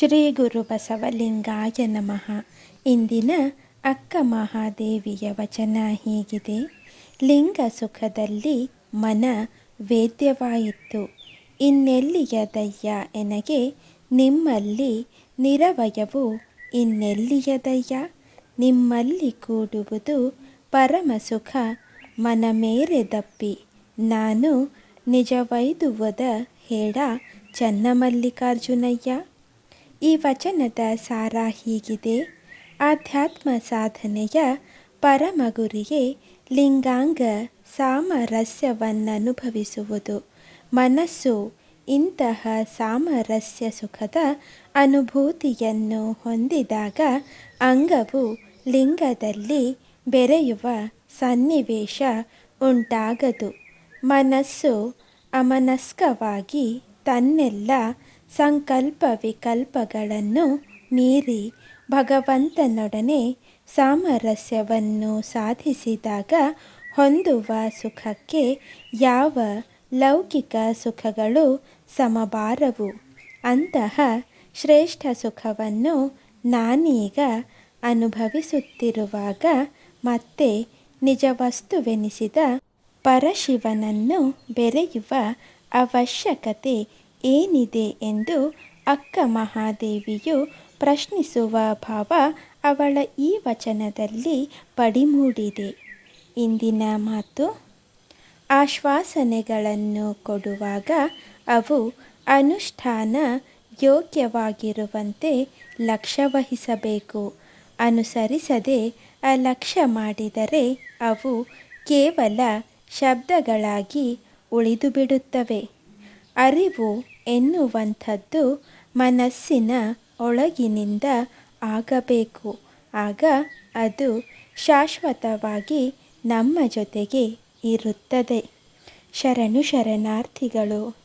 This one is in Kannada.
ಶ್ರೀ ಗುರು ಬಸವಲಿಂಗಾಯ ನಮಃ. ಇಂದಿನ ಅಕ್ಕ ಮಹಾದೇವಿಯ ವಚನ ಹೀಗಿದೆ. ಲಿಂಗ ಸುಖದಲ್ಲಿ ಮನ ವೇದ್ಯವಾಯಿತು. ಇನ್ನೆಲ್ಲಿಯದಯ್ಯ ಎನಗೆ ನಿಮ್ಮಲ್ಲಿ ನಿರವಯವು ಇನ್ನೆಲ್ಲಿಯ ದಯ್ಯ? ನಿಮ್ಮಲ್ಲಿ ಕೂಡುವುದು ಪರಮ ಸುಖ, ಮನ ಮೇರೆ ದಪ್ಪಿ. ನಾನು ನಿಜವೈದುವದ ಹೇಳ ಚನ್ನಮಲ್ಲಿಕಾರ್ಜುನಯ್ಯ. ಈ ವಚನದ ಸಾರ ಹೀಗಿದೆ. ಆಧ್ಯಾತ್ಮ ಸಾಧನೆಯ ಪರಮ ಗುರಿಗೆ ಲಿಂಗಾಂಗ ಸಾಮರಸ್ಯವನ್ನನುಭವಿಸುವುದು. ಮನಸ್ಸು ಇಂತಹ ಸಾಮರಸ್ಯ ಸುಖದ ಅನುಭೂತಿಯನ್ನು ಹೊಂದಿದಾಗ ಅಂಗವು ಲಿಂಗದಲ್ಲಿ ಬೆರೆಯುವ ಸನ್ನಿವೇಶ ಉಂಟಾಗದು. ಮನಸ್ಸು ಅಮನಸ್ಕವಾಗಿ ತನ್ನೆಲ್ಲ ಸಂಕಲ್ಪ ವಿಕಲ್ಪಗಳನ್ನು ಮೀರಿ ಭಗವಂತನೊಡನೆ ಸಾಮರಸ್ಯವನ್ನು ಸಾಧಿಸಿದಾಗ ಹೊಂದುವ ಸುಖಕ್ಕೆ ಯಾವ ಲೌಕಿಕ ಸುಖಗಳು ಸಮಬಾರವು ಅಂತಹ ಶ್ರೇಷ್ಠ ಸುಖವನ್ನು ನಾನೀಗ ಅನುಭವಿಸುತ್ತಿರುವಾಗ ಮತ್ತೆ ನಿಜವಸ್ತುವೆನಿಸಿದ ಪರಶಿವನನ್ನು ಬೆರೆಯುವ ಅವಶ್ಯಕತೆ ಏನಿದೆ ಎಂದು ಅಕ್ಕ ಮಹಾದೇವಿಯು ಪ್ರಶ್ನಿಸುವ ಭಾವ ಅವಳ ಈ ವಚನದಲ್ಲಿ ಪಡಿಮೂಡಿದೆ. ಇಂದಿನ ಮಾತು ಆಶ್ವಾಸನೆಗಳನ್ನು ಕೊಡುವಾಗ ಅವು ಅನುಷ್ಠಾನ ಯೋಗ್ಯವಾಗಿರುವಂತೆ ಲಕ್ಷ್ಯ ವಹಿಸಬೇಕು ಅನುಸರಿಸದೆ ಅಲಕ್ಷ್ಯ ಮಾಡಿದರೆ ಅವು ಕೇವಲ ಶಬ್ದಗಳಾಗಿ ಉಳಿದುಬಿಡುತ್ತವೆ. ಅರಿವು ಎನ್ನುವಂಥದ್ದು ಮನಸ್ಸಿನ ಒಳಗಿನಿಂದ ಆಗಬೇಕು. ಆಗ ಅದು ಶಾಶ್ವತವಾಗಿ ನಮ್ಮ ಜೊತೆಗೆ ಇರುತ್ತದೆ. ಶರಣು ಶರಣಾರ್ಥಿಗಳು.